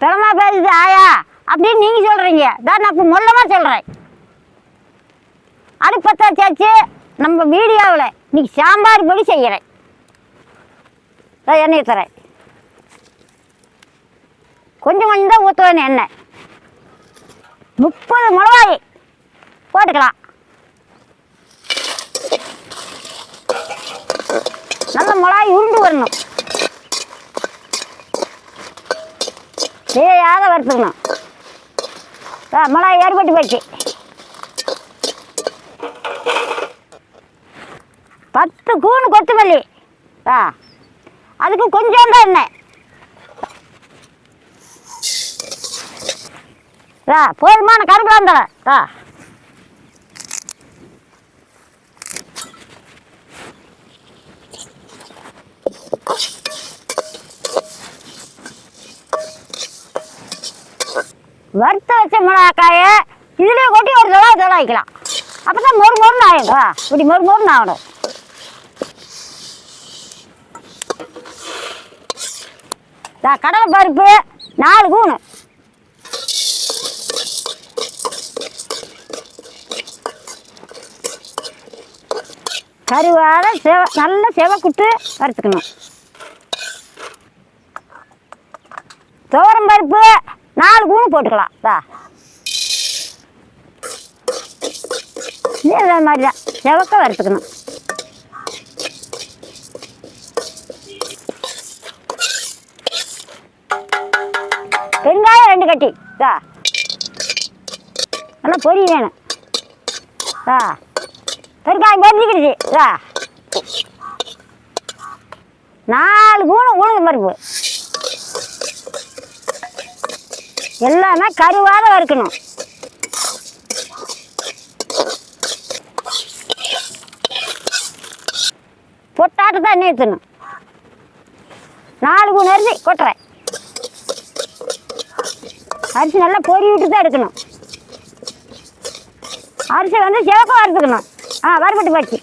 திறமா பேசுது ஆயா. அப்படின்னு நீங்கள் சொல்கிறீங்க தான் நான் இப்போ மொல்லமாக சொல்கிறேன் அடுப்பத்தா சேர்த்து நம்ம வீடியோவில் இன்னைக்கு சாம்பார் பொடி செய்கிறேன் எண்ணெய் தரேன் கொஞ்சம் கொஞ்சம் தான் ஊற்றுவேன் எண்ணெய். முப்பது மிளகாய் போட்டுக்கலாம். நல்ல மிளகாய் உருண்டு வரணும். தேவையாக வறுத்துக்கணும். ஆ, மிளகாய் ஏற்பட்டு போச்சு. பத்து கூணு கொத்தமல்லி. ஆ அதுக்கு கொஞ்சம் தான் எண்ணெய். ஆ போதுமான கருவேப்பிலை ஆ. வறுத்த வச்ச மிளகாயை இதுலேயே கொட்டி ஒரு தடவை தடவை வைக்கலாம். அப்போ தான் மொறு மொறுன்னு ஆகிடுவா இப்படி மொறு மொறுன்னு ஆகணும். ஆ, கடலை பருப்பு நாலு கூணு கருவாட செவ நல்ல செவக்குட்டு வறுத்துக்கணும். துவரம் பருப்பு நாலு கூணு போட்டுக்கலாம் தா. இதே மாதிரி தான். செவக்க வறுத்துக்கணும்? பெருங்காயம் ரெண்டு கட்டி தா. நல்லா பொரி வேணும் தா. பெருங்காயம் பொரிஞ்சிக்கிடுச்சு தா. நாலு கூணு உளுந்து பருப்பு. எல்லாமே கருவாக வறுக்கணும். பொட்டாட்டு தான் நீத்தணும் நாலு கூணு அரிசி கொட்டுறேன். அரிசி நல்லா பொரி விட்டு தான் எடுக்கணும். அரிசி வந்து சிவக்க வறுத்துக்கணும். ஆ வறுபட்டு போச்சு.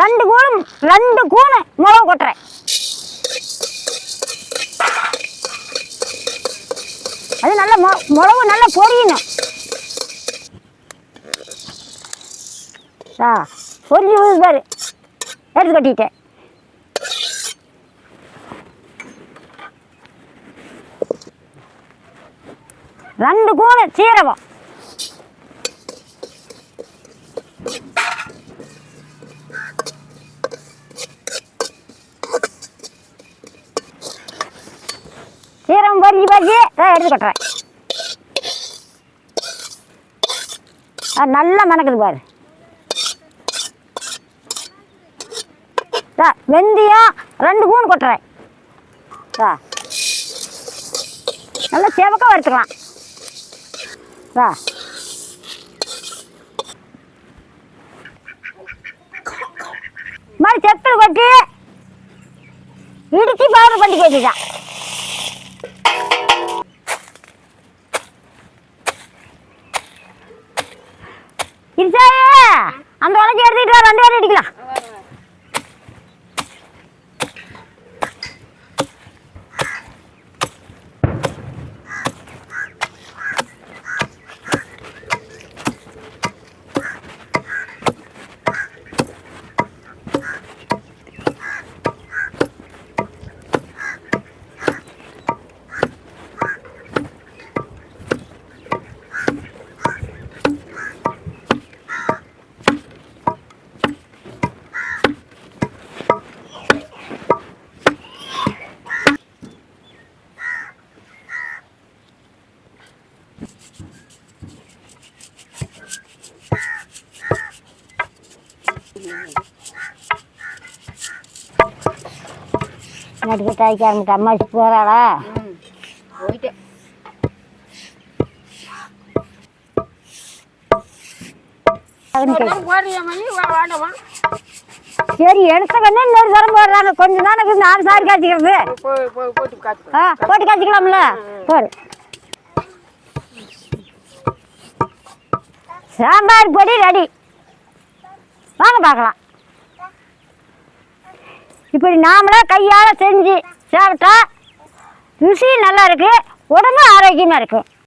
ரெண்டு கூணு ரெண்டு கூணு மிளகு கொட்டுறேன். அது நல்லா மொ- மிளகு நல்லா பொரியணும். ஆ பொரிஞ்சு விழுது பாரு. எடுத்து கட்டிட்டேன் ரெண்டு கூணு சீரகம். சீரகம் பொரிஞ்சு போச்சு எடுத்து கொட்டுறேன். நல்லா மணக்குது பாரு. தா, வெந்தயம் ரெண்டு கூணு கொட்டுறேன். தா. நல்லா செவக்க வறுத்துக்கலாம். வா மாதிரி செப்பல் கொட்டி இடிச்சு பவுடர் பண்ணி கேட்டுதான் அந்த உலகி எடுத்துக்கிட்டு ரெண்டு பேரும் அடிக்கலாம். நடிக்க தாய்க்க ஆரம்பிட்ட அம்மாச்சி போகிறாளா போயிட்டேன் சரி எடுத்த கண்ணே இன்னொரு தரம் போடுறாங்க? கொஞ்சம் இருக்குது நாலு சாரி காய்ச்சிக்கிறது. ஆ போட்டு காய்ச்சிக்கலாம்ல? போடு. சாம்பார் பொடி ரெடி. வாங்க பார்க்கலாம். இப்படி நாமளே கையால் செஞ்சு சாப்பிட்டா ருசியும் நல்லா இருக்குது உடம்பு ஆரோக்கியமாக இருக்கும்